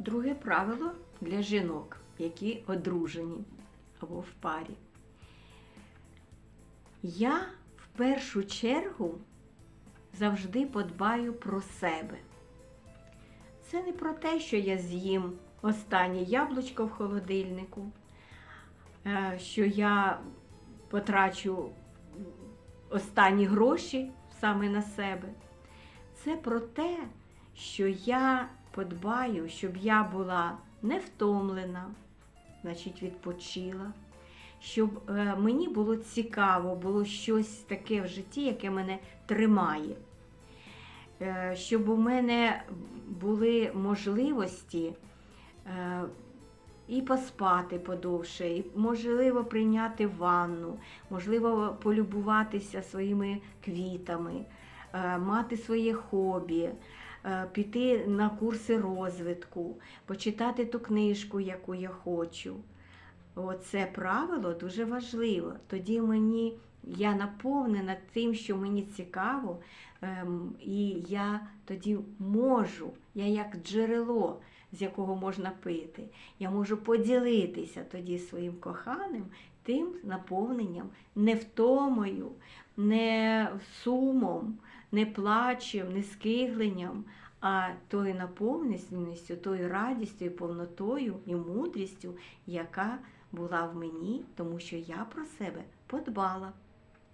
Друге правило для жінок, які одружені або в парі. Я в першу чергу завжди подбаю про себе. Це не про те, що я з'їм останнє яблучко в холодильнику, е, що я потрачу останні гроші саме на себе. Це про те, що я подбаю, щоб я була не втомлена, значить відпочила, щоб е, мені було цікаво, було щось таке в житті, яке мене тримає. Е, Щоб у мене були можливості е, і поспати подовше, і можливо прийняти ванну, можливо полюбуватися своїми квітами, мати своє хобі, піти на курси розвитку, почитати ту книжку, яку я хочу. Оце правило дуже важливо. Тоді мені я наповнена тим, що мені цікаво, ем, і я тоді можу, я як джерело, з якого можна пити. Я можу поділитися тоді своїм коханим тим наповненням, не втомою, не сумом, не плачем, не скигленням, а тою наповненістю, тою радістю і повнотою і мудрістю, яка була в мені, тому що я про себе подбала.